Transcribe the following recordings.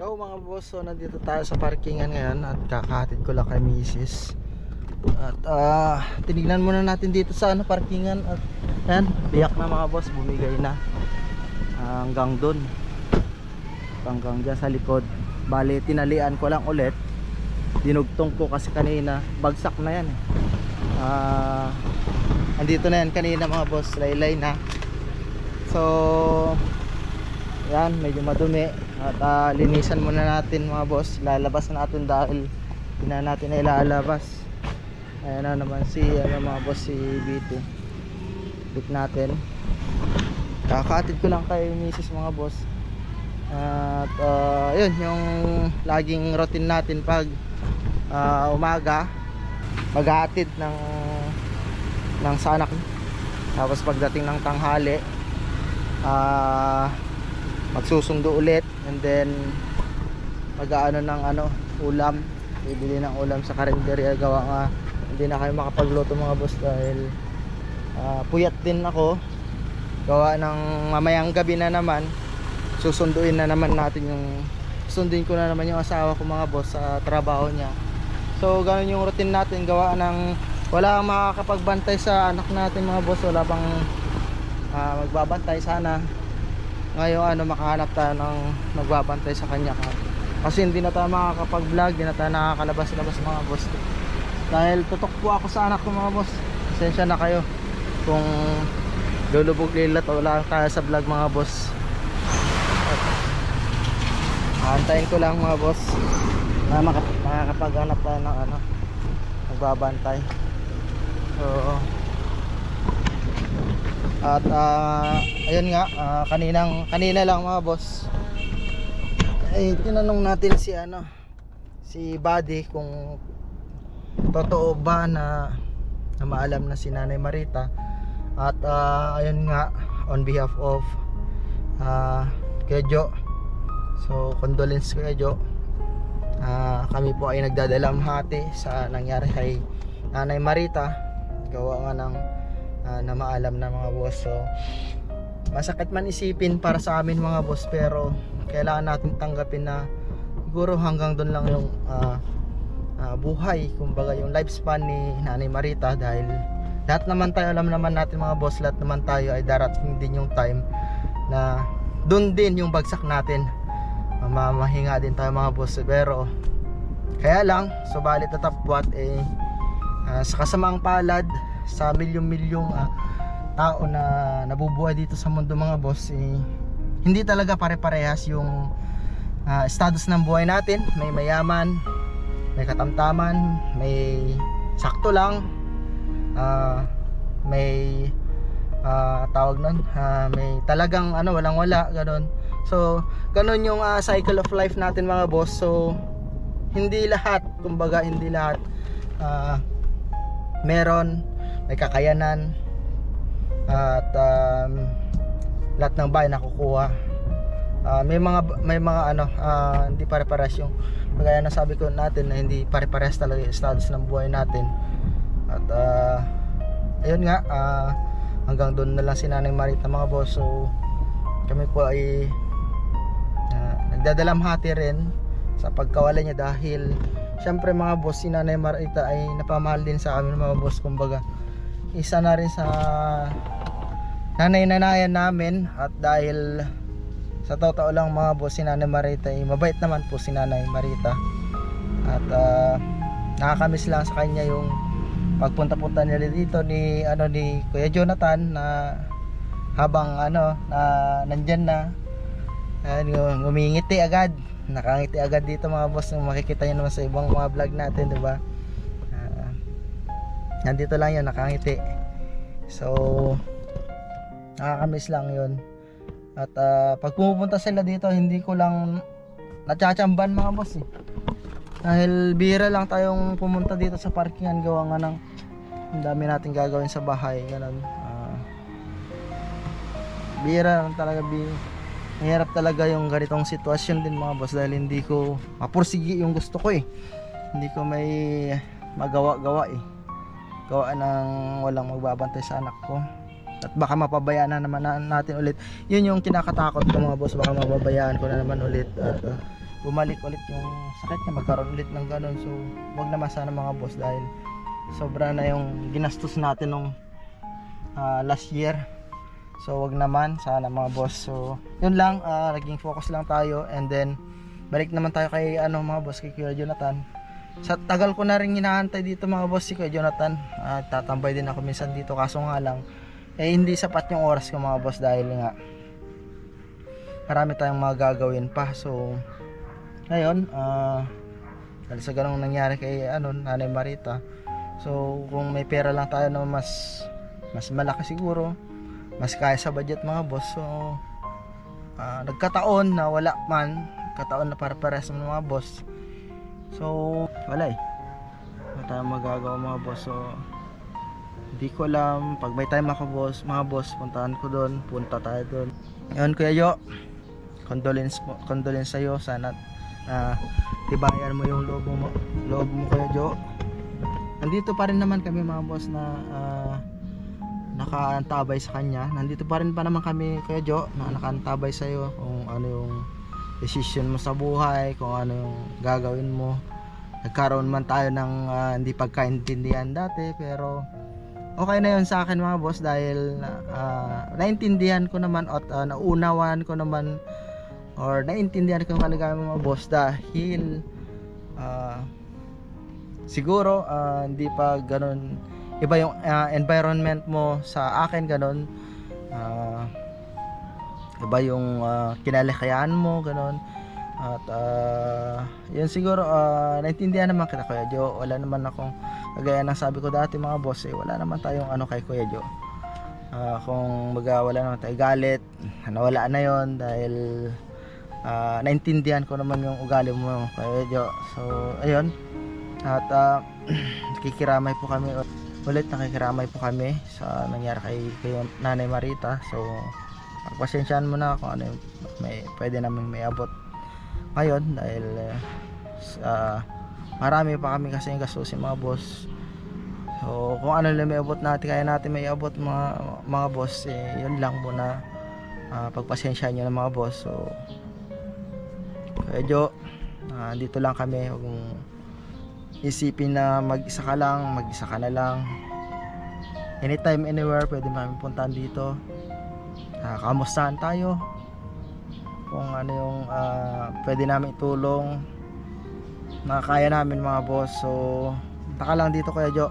Yo mga boss, so nandito tayo sa parkingan ngayon at kakahatid ko lang kay Mrs. At ah, tinignan muna natin dito sa ano, parkingan at yan, biyak na mga boss, bumigay na. Ah, hanggang dun. Hanggang dyan sa likod. Bali tinalian ko lang ulit. Dinugtong ko kasi kanina bagsak na yan eh. Ah, andito na yan kanina mga boss, laylay na. So yan, medyo madumi at ah, linisan muna natin mga boss. Lalabas na natin dahil hindi na natin na ilalabas. Ayan na naman si ano, mga boss si BT bit natin. Kakatid ko lang kay misis mga boss. At ah, yun yung laging routine natin pag ah, umaga maghatid ng ng sanak tapos pagdating ng tanghali ah magsusundo ulit and then mag-aano ng ano ulam. Bibili ng ulam sa karinderya gawa nga hindi na kayo makapagluto mga boss dahil ah, puyat din ako. Gawa ng mamayang gabi na naman susunduin na naman natin yung sunduin ko na naman yung asawa ko mga boss sa trabaho niya. So ganun yung routine natin gawa ng wala kang makakapagbantay sa anak natin mga boss. Wala pang ah, magbabantay sana ngayon ano makahanap tayo ng magbabantay sa kanya kasi hindi na tayo makakapag vlog hindi na tayo nakakalabas-labas mga boss. Dahil tutok po ako sa anak ko mga boss. Pasensya na kayo. Kung lulubog lilat wala tayo sa vlog mga boss. Antayin ko lang mga boss na makakapaghanap tayo ng ano magbabantay. So at ah, ayun nga ah, kaninang kanina lang mga boss. Ay tinanong natin si ano si Buddy kung totoo ba na na maalam na si Nanay Marita. At ah, ayun nga on behalf of ah Kuya Jo. So condolence Kuya Jo. Ah, kami po ay nagdadalamhati sa nangyari kay Nanay Marita. Gawa nga ng ah, na maalam na mga boss. So masakit man isipin para sa amin mga boss pero kailangan natin tanggapin na siguro hanggang doon lang yung ah, ah, buhay. Kumbaga yung lifespan ni Nanay Marita dahil lahat naman tayo alam naman natin mga boss lahat naman tayo ay darating din yung time na doon din yung bagsak natin. Mamahinga din tayo mga boss pero kaya lang subalit na tapwat eh ah, sa kasamaang palad sa milyong-milyong ah, tao na nabubuhay dito sa mundo mga boss eh, hindi talaga pare-parehas yung ah, status ng buhay natin. May mayaman may katamtaman may sakto lang ah, may ah, tawag nun ah, may talagang ano walang wala ganun. So ganun yung ah, cycle of life natin mga boss. So hindi lahat kumbaga hindi lahat ah, meron may kakayanan at um, lahat ng bahay nakukuha. Ah, may mga may mga ano ah, hindi pare-pares yung kagaya na sabi ko natin na hindi pare-pares talaga yung status ng buhay natin. At ah, ayun nga ah, hanggang doon na lang si Nanay Marita mga boss. So kami po ay uh, nagdadalamhati rin sa pagkawala niya dahil syempre mga boss si Nanay Marita ay napamahal din sa amin mga boss kumbaga isa na rin sa nanay-nanayan namin at dahil sa totoo lang mga boss si Nanay Marita ay mabait naman po si Nanay Marita. At ah, nakakamiss lang sa kanya yung pagpunta-punta nila dito ni ano ni Kuya Jonathan na habang ano na nandyan na. Ayun, ngumingiti agad. Nakangiti agad dito mga boss nung makikita nyo naman sa ibang mga vlog natin di ba nandito lang yun nakangiti. So nakakamiss lang yun. At ah, pag pumupunta sila dito hindi ko lang natsatsamban mga boss eh. Dahil bira lang tayong pumunta dito sa parkingan gawa nga ng ang dami natin gagawin sa bahay ganun. Ah, bira lang talaga bi mahirap talaga yung ganitong sitwasyon din mga boss dahil hindi ko mapursigi yung gusto ko eh. Hindi ko may magawa-gawa eh gawa ng walang magbabantay sa anak ko. At baka mapabayaan na naman na- natin ulit. Yun yung kinakatakot ko mga boss. Baka mapabayaan ko na naman ulit. At uh, bumalik ulit yung sakit niya magkaroon ulit ng ganun. So wag naman sana mga boss dahil sobra na yung ginastos natin nung ah, last year. So wag naman sana mga boss. So yun lang. Ah, naging focus lang tayo. And then balik naman tayo kay ano mga boss kay Kuya Jonathan sa tagal ko na rin hinahantay dito mga boss si Kuya Jonathan. Ah, tatambay din ako minsan dito kaso nga lang eh hindi sapat yung oras ko mga boss dahil nga marami tayong mga gagawin pa. So ngayon ah dahil sa ganong nangyari kay ano Nanay Marita so kung may pera lang tayo na mas mas malaki siguro mas kaya sa budget mga boss. So ah, nagkataon na wala man kataon na para pares ng mga boss so wala eh. Wala tayong magagawa mga boss. So hindi ko alam. Pag may time ako boss mga boss puntahan ko doon. Punta tayo doon. Yun kuya Jo condolence mo condolence sa'yo. Sana na tibayan mo yung loob mo loob mo kuya Jo nandito pa rin naman kami mga boss na ah, nakaantabay sa kanya. Nandito pa rin pa naman kami kuya Jo na nakaantabay sa iyo kung ano yung decision mo sa buhay kung ano yung gagawin mo. Nagkaroon man tayo ng ah, hindi pagkaintindihan dati pero okay na yun sa akin mga boss dahil ah, naintindihan ko naman at ah, naunawaan ko naman or naintindihan ko yung kalagayan mga boss dahil ah, siguro ah, hindi pa ganun iba yung ah, environment mo sa akin ganun Ah, iba yung uh, kinalakayan mo ganun. At ah, yun siguro ah, naintindihan naman kita Kuya Jo wala naman akong kagaya ng sabi ko dati mga boss eh wala naman tayong ano kay Kuya Jo Ah, kung baga wala naman tayo galit nawala na yon dahil ah, naintindihan ko naman yung ugali mo Kuya Jo so ayun. At ah, nakikiramay po kami ulit. Nakikiramay po kami sa nangyari kay, kay Nanay Marita. So pagpasensyaan mo na kung ano may, pwede namin may abot ngayon dahil sa marami pa kami kasi yung gastusin mga boss. So kung ano lang may abot natin kaya natin may abot mga mga boss eh, yun lang muna. Uh, pagpasensyaan nyo ng mga boss. So medyo ah, dito lang kami. Huwag mong isipin na mag-isa ka lang mag-isa ka na lang. Anytime anywhere pwede namin puntahan dito uh, kamustahan tayo. Kung ano yung ah, pwede namin itulong. Na kaya namin mga boss. So taka lang dito kuya Jo.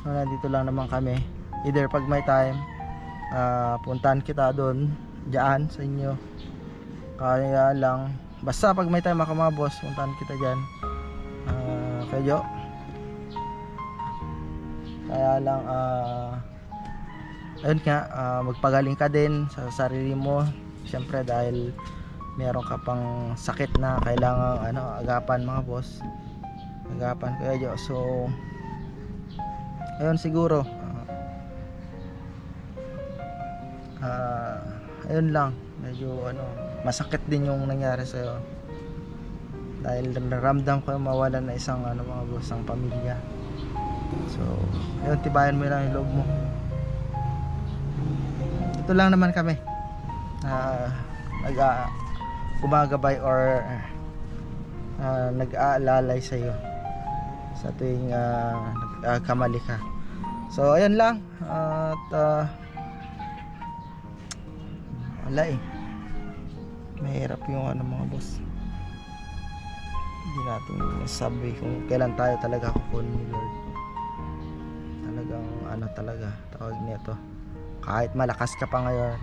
So, nandito lang naman kami. Either pag may time ah, puntahan kita doon dyan sa inyo. Kaya lang. Basta pag may time ako mga boss puntahan kita dyan. Ah, kuya Jo. Kaya lang ah ayun nga ah, magpagaling ka din sa sarili mo. Syempre dahil meron ka pang sakit na kailangan ano agapan mga boss. Agapan kaya Jo so ayun siguro ah ah, ayun lang. Medyo ano masakit din yung nangyari sa'yo. Dahil naramdam ko yung mawalan na isang ano mga boss ang pamilya. So ayun tibayan mo lang yung loob mo ito lang naman kami. Na nag uh, gumagabay or uh, nag-aalalay sa iyo sa tuwing uh, nagkamali ka. So ayun lang. At uh, wala eh. Mahirap yung ano mga boss. Hindi natin sabi kung kailan tayo talaga kukunin ni Lord. Talagang ano talaga tawag nito kahit malakas ka pa ngayon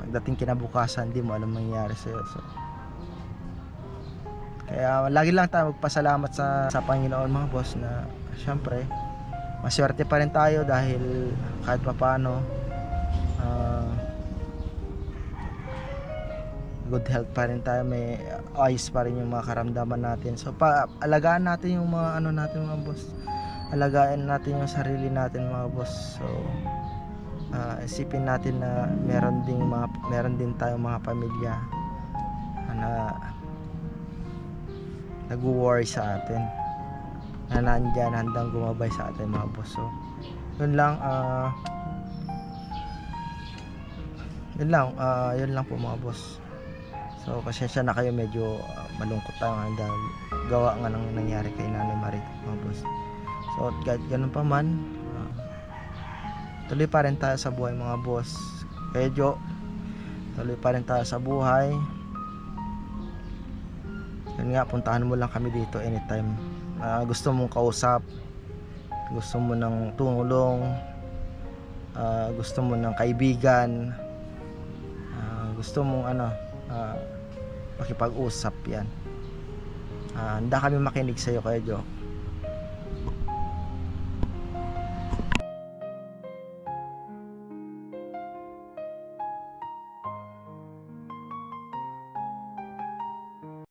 pagdating kinabukasan di mo alam mangyayari sa'yo so, kaya lagi lang tayo magpasalamat sa, sa Panginoon mga boss na syempre maswerte pa rin tayo dahil kahit pa paano ah, good health pa rin tayo may ayos pa rin yung mga karamdaman natin. So pa, alagaan natin yung mga ano natin mga boss. Alagaan natin yung sarili natin mga boss. So ah, isipin natin na meron ding mga meron din tayong mga pamilya na nagwo-worry sa atin na nandyan handang gumabay sa atin mga boss yun lang ah yun lang ah, yun lang po mga boss So pasensya na kayo medyo ah, malungkot tayo nga gawa nga ng nangyari kay Nanay Marie mga boss. So kahit ganun pa man, tuloy pa rin tayo sa buhay mga boss. Kaya tuloy pa rin tayo sa buhay. Yun nga, puntahan mo lang kami dito anytime. Ah, gusto mong kausap, gusto mo ng tumulong, ah, gusto mo ng kaibigan, ah, gusto mong ano, ah, makipag-usap yan. Ah, handa kami makinig sa iyo Kuya Jo.